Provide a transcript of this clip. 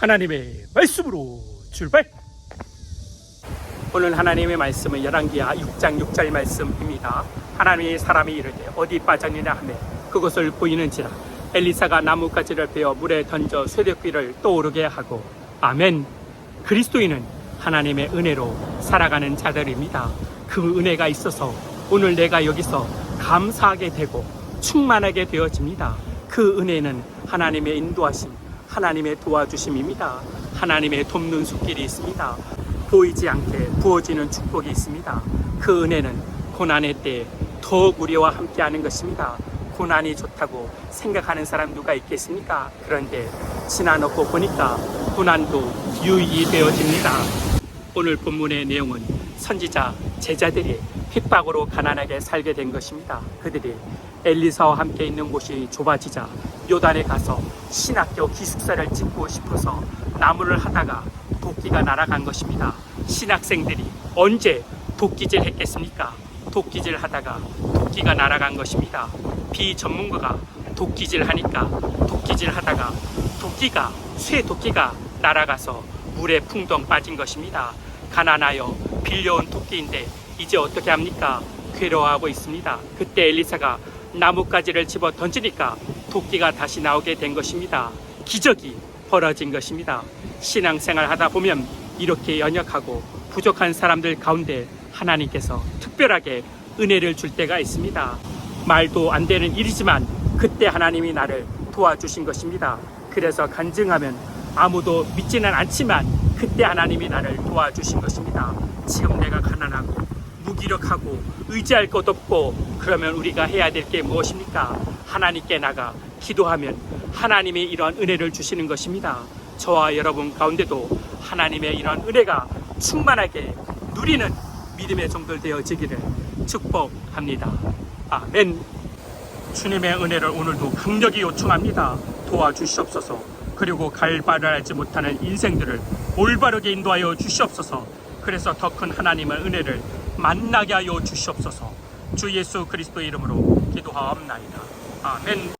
하나님의 말씀으로 출발! 오늘 하나님의 말씀은 열왕기하 6장 6절 말씀입니다. 하나님의 사람이 이르되 어디 빠졌느냐 하매 그것을 보이는지라 엘리사가 나뭇가지를 베어 물에 던져 쇠대귀를 떠오르게 하고 아멘 그리스도인은 하나님의 은혜로 살아가는 자들입니다. 그 은혜가 있어서 오늘 내가 여기서 감사하게 되고 충만하게 되어집니다. 그 은혜는 하나님의 인도하심, 하나님의 도와주심입니다. 하나님의 돕는 손길이 있습니다. 보이지 않게 부어지는 축복이 있습니다. 그 은혜는 고난의 때에 더욱 우리와 함께하는 것입니다. 고난이 좋다고 생각하는 사람 누가 있겠습니까? 그런데 지나놓고 보니까 고난도 유익이 되어집니다. 오늘 본문의 내용은 선지자 제자들이 핍박으로 가난하게 살게 된 것입니다. 그들이 엘리사와 함께 있는 곳이 좁아지자 요단에 가서 신학교 기숙사를 짓고 싶어서 나무를 하다가 도끼가 날아간 것입니다. 신학생들이 언제 도끼질 했겠습니까? 도끼질 하다가 도끼가 날아간 것입니다. 비전문가가 도끼질 하니까 도끼질 하다가 도끼가 쇠 도끼가 날아가서 물에 풍덩 빠진 것입니다. 가난하여 빌려온 도끼인데 이제 어떻게 합니까? 괴로워하고 있습니다. 그때 엘리사가 나뭇가지를 집어 던지니까 도끼가 다시 나오게 된 것입니다. 기적이 벌어진 것입니다. 신앙생활 하다 보면 이렇게 연약하고 부족한 사람들 가운데 하나님께서 특별하게 은혜를 줄 때가 있습니다. 말도 안 되는 일이지만 그때 하나님이 나를 도와주신 것입니다. 그래서 간증하면 아무도 믿지는 않지만 그때 하나님이 나를 도와주신 것입니다. 지금 내가 가난하고 무기력하고 의지할 것 없고 그러면 우리가 해야 될 게 무엇입니까? 하나님께 나가 기도하면 하나님이 이런 은혜를 주시는 것입니다. 저와 여러분 가운데도 하나님의 이런 은혜가 충만하게 누리는 믿음의 종들 되어지기를 축복합니다. 아멘. 주님의 은혜를 오늘도 강력히 요청합니다. 도와주시옵소서. 그리고 갈 바를 알지 못하는 인생들을 올바르게 인도하여 주시옵소서. 그래서 더 큰 하나님의 은혜를 만나게 하여 주시옵소서. 주 예수 그리스도의 이름으로 기도하옵나이다. 아멘.